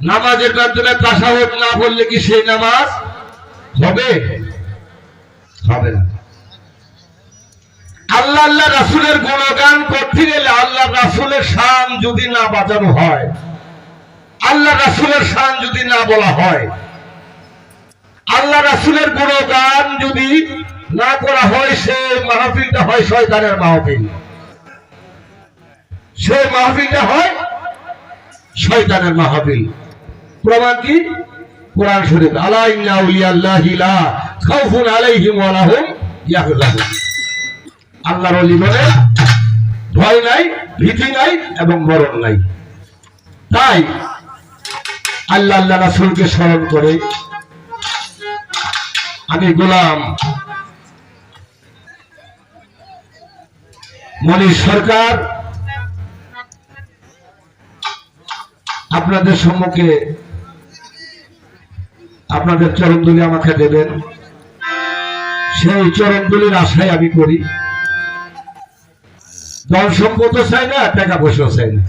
নামাজের মাধ্যমে না কি সেই নামাজ হবে? হবে না। আল্লাহ আল্লাহ রাসূলের গুণগান করতে গেলে আল্লাহ রাসুলের শান যদি না বাজানো হয়, আল্লাহ রাসূলের শান যদি না বলা হয়, আল্লাহ রাসুলের গুণগান না করা হয় সে মাহফিলটা হয় শয়তানের মাহফিল। সে মাহফিলটা হয় শয়তানের মাহফিল। প্রমাণ কি? কোরআন শরীফ, আলা ইন্না লা খাউফুন আলাইহিম ওয়া লাহুম ইয়াহজানুন আল্লাহর ওলি বলে ভয় নাই, ভীতি নাই এবং মরণ নাই। তাই আল্লাহ আল্লাহ রাসূলকে স্মরণ করে, আমি গোলাম মনির সরকার আপনাদের সম্মুখে আপনাদের চরণদুলি আমাকে দেবেন। সেই চরণদুলির আশায় আমি করি। দল সম্পদ চাই না, টাকা পয়সাও চাই না।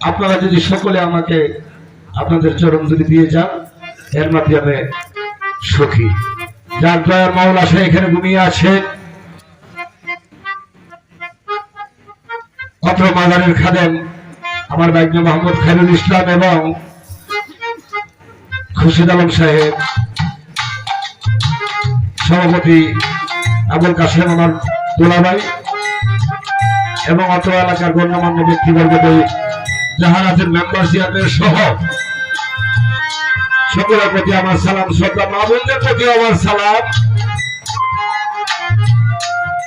আপনারা যদি সকলে আমাকে আপনাদের চরণদুলি দিয়ে যান, এর মাধ্যমে সুখী। যার দয়ার মাওলা সে এখানে ঘুমিয়ে আছে। অত্র মাদারের খাদেম, আমার বাইক মোহাম্মদ খাইরুল ইসলাম এবং খুরশিদ আলম সাহেব, সভাপতি আবুল কাসেম আমার দোলাভাই এবং অত্র এলাকার গণ্যমান্য ব্যক্তিবর্গ ব্যক্তিবর্গদের জাহানাতের মেম্বারশিপের সহ সকলের প্রতি আমার সালাম, শ্রদ্ধা, মা বোনদের প্রতি আমার সালাম।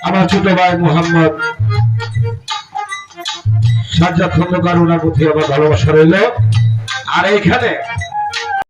আমার ছোট ভাই মোহাম্মদ সাজ্জাদ খন্দকার ওনার প্রতি আমার ভালোবাসা রইল। আর এইখানে